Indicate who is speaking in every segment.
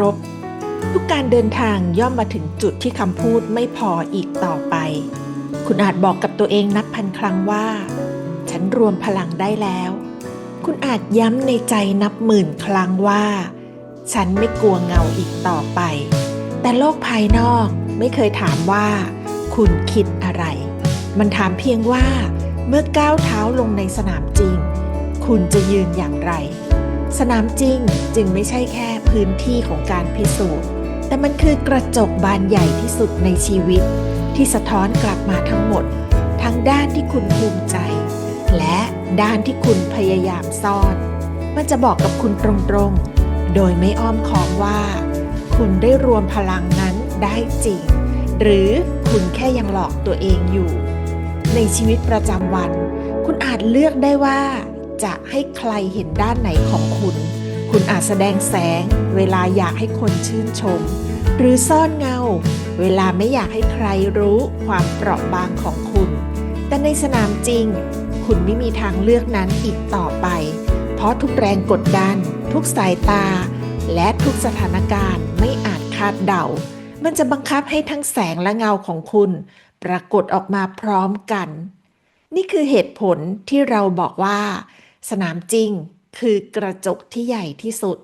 Speaker 1: รบ ทุกการเดินทางย่อมมาถึงจุดที่คำพูดไม่พออีกต่อไป คุณอาจบอกกับตัวเองนับพันครั้งว่า ฉันรวมพลังได้แล้ว คุณอาจย้ำในใจนับหมื่นครั้งว่า ฉันไม่กลัวเงาอีกต่อไป แต่โลกภายนอกไม่เคยถามว่า คุณคิดอะไร มันถามเพียงว่า เมื่อก้าวเท้าลงในสนามจริง คุณจะยืนอย่างไร สนามจริงจึงไม่ใช่แค่พื้นที่ของการพิสูจน์ แต่มันคือกระจกบานใหญ่ที่สุดในชีวิต ที่สะท้อนกลับมาทั้งหมด ทั้งด้านที่คุณภูมิใจ และด้านที่คุณพยายามซ่อน มันจะบอกกับคุณตรงๆ โดยไม่อ้อมค้อมว่า คุณได้รวมพลังนั้นได้จริง หรือคุณแค่ยังหลอกตัวเองอยู่ ในชีวิตประจำวัน คุณอาจเลือกได้ว่า จะให้ใครเห็นด้านไหนของคุณ คุณอาจแสดงแสง เวลาอยากให้คนชื่นชม หรือซ่อนเงา เวลาไม่อยากให้ใครรู้ความเปราะบางของคุณ แต่ในสนามจริง คุณไม่มีทางเลือกนั้นอีกต่อไป เพราะทุกแรงกดดัน ทุกสายตา และทุกสถานการณ์ไม่อาจคาดเดา มันจะบังคับให้ทั้งแสงและเงาของคุณ ปรากฏออกมาพร้อมกัน นี่คือเหตุผลที่เราบอกว่า สนามจริงคือกระจกที่ใหญ่ที่สุด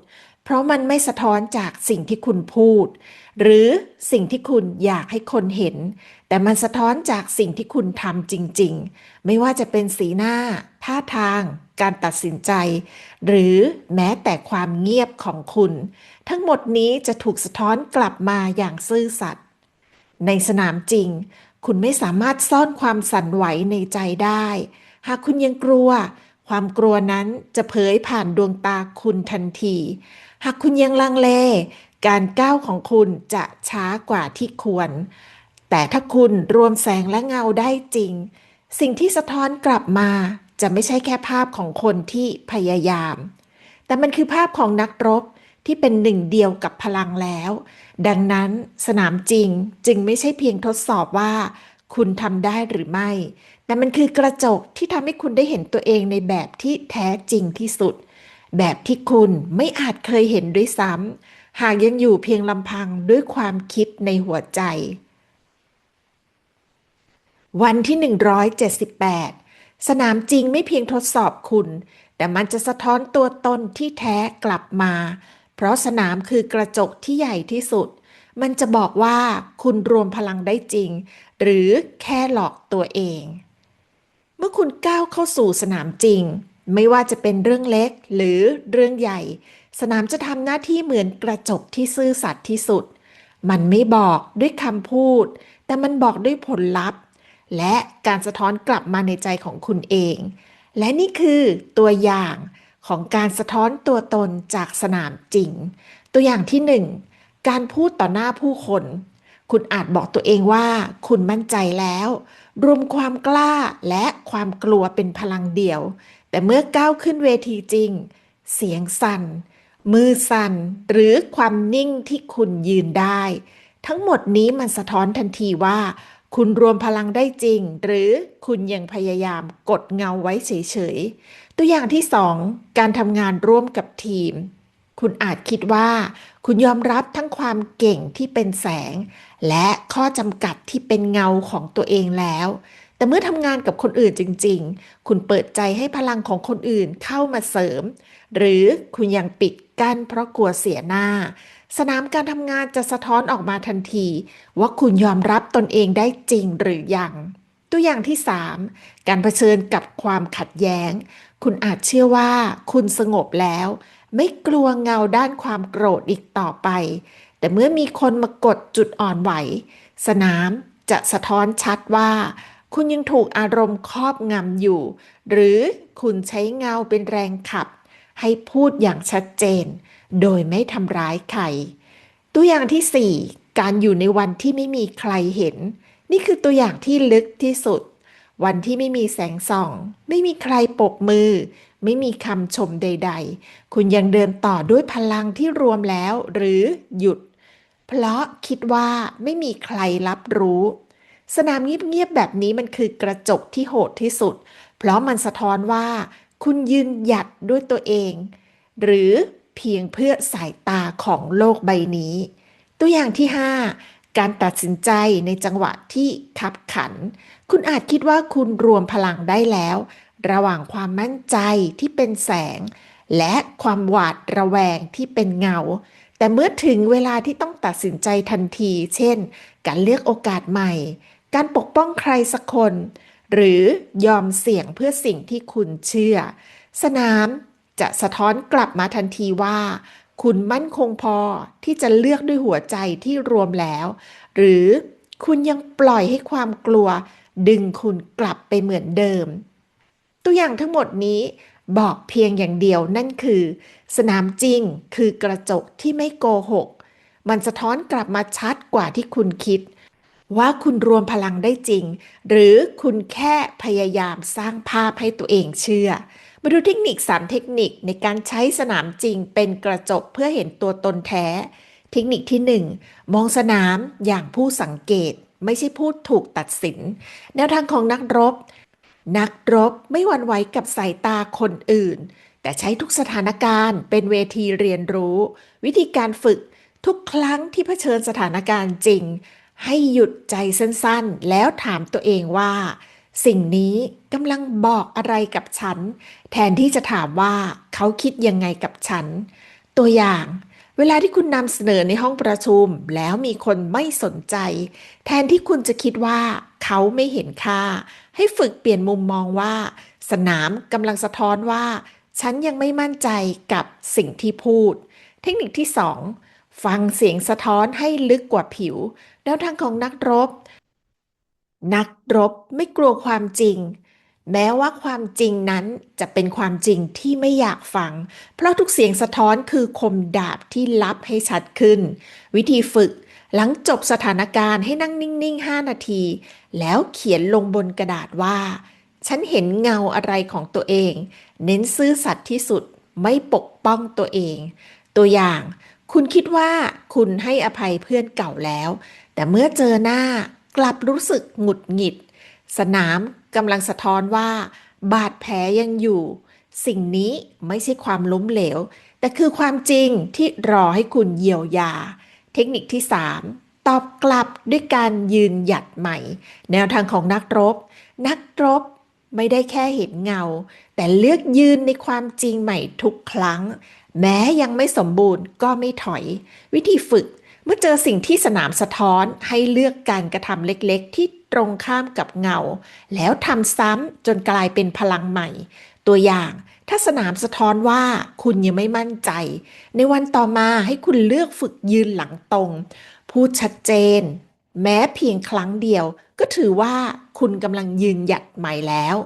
Speaker 1: เพราะมันไม่สะท้อนจากสิ่งที่คุณพูด หรือสิ่งที่คุณอยากให้คนเห็น แต่มันสะท้อนจากสิ่งที่คุณทำจริง ๆ ไม่ว่าจะเป็นสีหน้า ท่าทาง การตัดสินใจ หรือแม้แต่ความเงียบของคุณ ทั้งหมดนี้จะถูกสะท้อนกลับมาอย่างซื่อสัตย์ในสนามจริง คุณไม่สามารถซ่อนความสั่นไหวในใจได้ หากคุณยังกลัว ความกลัวนั้นจะเผยผ่านดวงตาคุณทันที หากคุณยังลังเล การก้าวของคุณจะช้ากว่าที่ควร แต่ถ้าคุณรวมแสงและเงาได้จริง สิ่งที่สะท้อนกลับมาจะไม่ใช่แค่ภาพของคนที่พยายาม แต่มันคือภาพของนักรบที่เป็นหนึ่งเดียวกับพลังแล้ว ดังนั้นสนามจริงจึงไม่ใช่เพียงทดสอบว่า คุณทำได้หรือไม่ แต่มันคือกระจกที่ทำให้คุณได้เห็นตัวเองในแบบที่แท้จริงที่สุด แบบที่คุณไม่อาจเคยเห็นด้วยซ้ำหากยังอยู่เพียงลำพังด้วยความคิดในหัวใจ วันที่ 178 สนามจริงไม่เพียงทดสอบคุณ แต่มันจะสะท้อนตัวตนที่แท้กลับมา เพราะสนามคือกระจกที่ใหญ่ที่สุด มันจะบอกว่าคุณรวมพลังได้จริง หรือแค่หลอกตัวเอง เมื่อคุณก้าวเข้าสู่สนามจริง ไม่ว่าจะเป็นเรื่องเล็กหรือเรื่องใหญ่ สนามจะทำหน้าที่เหมือนกระจกที่ซื่อสัตย์ที่สุด มันไม่บอกด้วยคำพูด แต่มันบอกด้วยผลลัพธ์ และการสะท้อนกลับมาในใจของคุณเอง และนี่คือตัวอย่างของการสะท้อนตัวตนจากสนามจริง ตัวอย่างที่หนึ่ง การพูดต่อหน้าผู้คน คุณอาจบอกตัวเองว่า คุณมั่นใจแล้ว รวมความกล้าและความกลัวเป็นพลังเดียว แต่เมื่อก้าวขึ้นเวทีจริง เสียงสั่น มือสั่น หรือความนิ่งที่คุณยืนได้ ทั้งหมดนี้มันสะท้อนทันทีว่า คุณรวมพลังได้จริง หรือคุณยังพยายามกดเงาไว้เฉยๆ ตัวอย่างที่สองการทำงานร่วมกับทีม คุณอาจคิดว่า คุณยอมรับทั้งความเก่งที่เป็นแสง และข้อจำกัดที่เป็นเงาของตัวเองแล้ว แต่เมื่อทำงานกับคนอื่นจริง ๆ คุณเปิดใจให้พลังของคนอื่นเข้ามาเสริม หรือคุณยังปิดกั้นเพราะกลัวเสียหน้า สนามการทำงานจะสะท้อนออกมาทันที ว่าคุณยอมรับตนเองได้จริงหรือยังตัวอย่างที่ 3 การเผชิญกับความขัดแย้ง คุณอาจเชื่อว่าคุณสงบแล้ว ไม่กลัวเงาด้านความโกรธอีกต่อไป แต่เมื่อมีคนมากดจุดอ่อนไหว สนามจะสะท้อนชัดว่า คุณยังถูกอารมณ์ครอบงำอยู่ หรือคุณใช้เงาเป็นแรงขับ ให้พูดอย่างชัดเจน โดยไม่ทำร้ายใคร ตัวอย่างที่ 4 การอยู่ในวันที่ไม่มีใครเห็น นี่คือตัวอย่างที่ลึกที่สุดวันที่ไม่มีแสงส่อง ไม่มีใครปรบมือ ไม่มีคำชมใด ๆ คุณยังเดินต่อด้วยพลังที่รวมแล้ว หรือหยุด เพราะคิดว่าไม่มีใครรับรู้ สนามเงียบๆแบบนี้มันคือกระจกที่โหดที่สุด เพราะมันสะท้อนว่า คุณยืนหยัดด้วยตัวเอง หรือเพียงเพื่อสายตาของโลกใบนี้ ตัวอย่างที่ 5การตัดสินใจในจังหวะที่ขับขัน คุณอาจคิดว่าคุณรวมพลังได้แล้ว ระหว่างความมั่นใจที่เป็นแสง และความหวาดระแวงที่เป็นเงา แต่เมื่อถึงเวลาที่ต้องตัดสินใจทันที เช่น การเลือกโอกาสใหม่ การปกป้องใครสักคน หรือยอมเสี่ยงเพื่อสิ่งที่คุณเชื่อ สนามจะสะท้อนกลับมาทันทีว่า คุณมั่นคงพอที่จะเลือกด้วยหัวใจที่รวมแล้ว หรือคุณยังปล่อยให้ความกลัว ดึงคุณกลับไปเหมือนเดิม ตัวอย่างทั้งหมดนี้บอกเพียงอย่างเดียวนั่นคือ สนามจริงคือกระจกที่ไม่โกหก มันสะท้อนกลับมาชัดกว่าที่คุณคิด ว่าคุณรวมพลังได้จริง หรือคุณแค่พยายามสร้างภาพให้ตัวเองเชื่อ มาดูเทคนิค 3 เทคนิคในการใช้สนามจริงเป็นกระจกเพื่อเห็นตัวตนแท้ เทคนิคที่ 1 มองสนามอย่างผู้สังเกต ไม่ใช่ผู้ถูกตัดสิน แนวทางของนักรบ นักรบไม่หวั่นไหวกับสายตาคนอื่น แต่ใช้ทุกสถานการณ์เป็นเวทีเรียนรู้ วิธีการฝึกทุกครั้งที่เผชิญสถานการณ์จริง ให้หยุดใจสั้นๆ แล้วถามตัวเองว่า สิ่งนี้กำลังบอกอะไรกับฉัน แทนที่จะถามว่าเขาคิดยังไงกับฉัน ตัวอย่างเวลาที่คุณนำเสนอในห้องประชุมแล้วมีคนไม่สนใจ แทนที่คุณจะคิดว่าเขาไม่เห็นค่า ให้ฝึกเปลี่ยนมุมมองว่า สนามกำลังสะท้อนว่า ฉันยังไม่มั่นใจกับสิ่งที่พูด เทคนิคที่ 2 ฟังเสียงสะท้อนให้ลึกกว่าผิวแนวทางของนักรบ นักรบไม่กลัวความจริง แม้ว่าความจริงนั้นจะเป็นความจริงที่ไม่อยากฟัง เพราะทุกเสียงสะท้อนคือคมดาบที่ลับให้ชัดขึ้น วิธีฝึก หลังจบสถานการณ์ให้นั่งนิ่งๆ 5 นาที แล้วเขียนลงบนกระดาษว่า ฉันเห็นเงาอะไรของตัวเอง เน้นซื่อสัตย์ที่สุดไม่ปกป้องตัวเอง ตัวอย่าง คุณคิดว่าคุณให้อภัยเพื่อนเก่าแล้ว แต่เมื่อเจอหน้ากลับรู้สึกหงุดหงิด สนามกำลังสะท้อนว่า บาดแผลยังอยู่ สิ่งนี้ไม่ใช่ความล้มเหลว แต่คือความจริงที่รอให้คุณเยียวยา เทคนิคที่ 3 ตอบกลับด้วยการยืนหยัดใหม่ แนวทางของนักรบ นักรบไม่ได้แค่เห็นเงา แต่เลือกยืนในความจริงใหม่ทุกครั้ง แม้ยังไม่สมบูรณ์ก็ไม่ถอย วิธีฝึกเมื่อเจอสิ่งที่สนามสะท้อนให้เลือกการกระทำเล็กๆ ที่ตรงข้ามกับเงา แล้วทำซ้ำจนกลายเป็นพลังใหม่ ตัวอย่าง ถ้าสนามสะท้อนว่าคุณยังไม่มั่นใจ ในวันต่อมาให้คุณเลือกฝึกยืนหลังตรง พูดชัดเจน แม้เพียงครั้งเดียว ก็ถือว่าคุณกำลังยืนหยัดใหม่แล้ว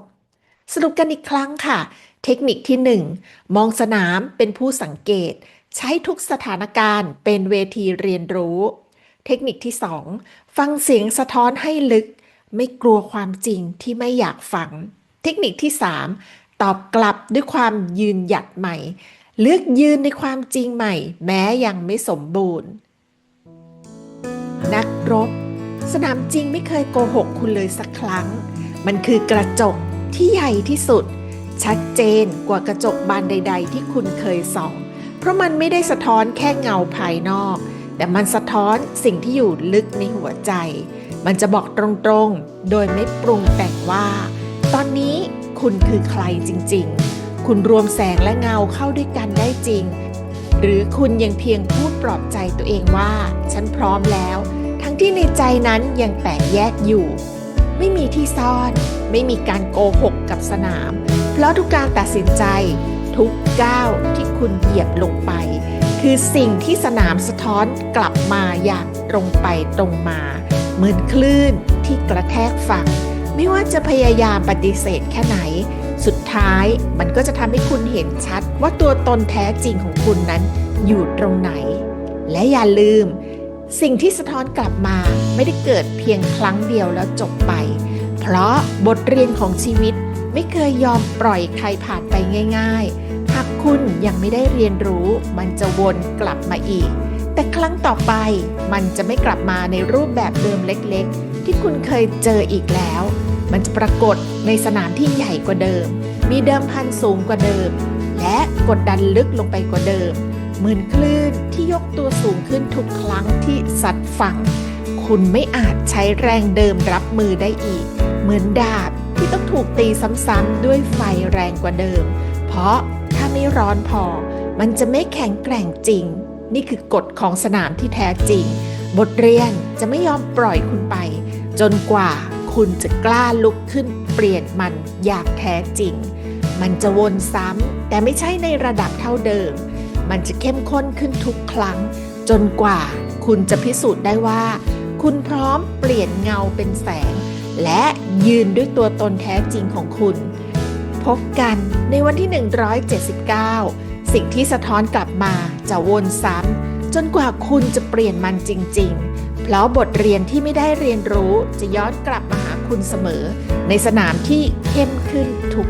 Speaker 1: สรุปกันอีกครั้งค่ะ เทคนิคที่ 1 มองสนามเป็นผู้สังเกต ใช้ทุกสถานการณ์เป็นเวทีเรียนรู้ เทคนิคที่ 2 ฟังเสียงสะท้อนให้ลึก ไม่กลัวความจริงที่ไม่อยากฟัง เทคนิคที่ 3 ตอบกลับด้วยความยืนหยัดใหม่ เลือกยืนในความจริงใหม่ แม้ยังไม่สมบูรณ์ นักรบ สนามจริงไม่เคยโกหกคุณเลยสักครั้ง มันคือกระจกที่ใหญ่ที่สุด ชัดเจนกว่ากระจกบานใด ๆ ที่คุณเคยส่อง เพราะมันไม่ได้สะท้อนแค่เงาภายนอก แต่มันสะท้อนสิ่งที่อยู่ลึกในหัวใจ มันจะบอกตรงๆ โดยไม่ปรุงแต่งว่า ตอนนี้ คุณคือใครจริง ๆ คุณรวมแสงและเงาเข้าด้วยกันได้จริง หรือคุณยังเพียงพูดปลอบใจตัวเองว่า ฉันพร้อมแล้ว ทั้งที่ในใจนั้นยังแตกแยกอยู่ ไม่มีที่ซ่อน ไม่มีการโกหกกับสนาม เพราะทุกการตัดสินใจ ทุกก้าวที่คุณเหยียบลงไป คือสิ่งที่สนามสะท้อนกลับมาอย่างตรงไปตรงมา เหมือนคลื่นที่กระแทกฝั่ง ไม่ว่าจะพยายามปฏิเสธแค่ไหน สุดท้ายมันก็จะทำให้คุณเห็นชัดว่าตัวตนแท้จริงของคุณนั้นอยู่ตรงไหน และอย่าลืม สิ่งที่สะท้อนกลับมาไม่ได้เกิดเพียงครั้งเดียวแล้วจบไป เพราะบทเรียนของชีวิตไม่เคยยอมปล่อยใครผ่านไปง่าย ๆ หากคุณยังไม่ได้เรียนรู้ มันจะวนกลับมาอีก แต่ครั้งต่อไปมันจะไม่กลับมาในรูปแบบเดิมเล็กๆ ที่คุณเคยเจออีกแล้ว มันจะปรากฏในสนามที่ใหญ่กว่าเดิม มีเดิมพันสูงกว่าเดิม และกดดันลึกลงไปกว่าเดิม เหมือนคลื่นที่ยกตัวสูงขึ้นทุกครั้งที่สัดฝั่ง คุณไม่อาจใช้แรงเดิมรับมือได้อีก เหมือนดาบที่ต้องถูกตีซ้ำๆด้วยไฟแรงกว่าเดิม เพราะถ้าไม่ร้อนพอ มันจะไม่แข็งแกร่งจริง นี่คือกฎของสนามที่แท้จริง บทเรียนจะไม่ยอมปล่อยคุณไป จนกว่าคุณจะกล้าลุกขึ้นเปลี่ยนมันอย่างแท้จริง มันจะวนซ้ำแต่ไม่ใช่ในระดับเท่าเดิม มันจะเข้มข้นขึ้นทุกครั้ง จนกว่าคุณจะพิสูจน์ได้ว่า คุณพร้อมเปลี่ยนเงาเป็นแสง และยืนด้วยตัวตนแท้จริงของคุณ พบกันในวันที่ 179 สิ่งที่สะท้อนกลับมา จะวนซ้ำจนกว่าคุณจะเปลี่ยนมันจริง ๆ เพราะบทเรียนที่ไม่ได้เรียนรู้จะย้อนกลับมาหาคุณเสมอ ในสนามที่เข้มขึ้นทุก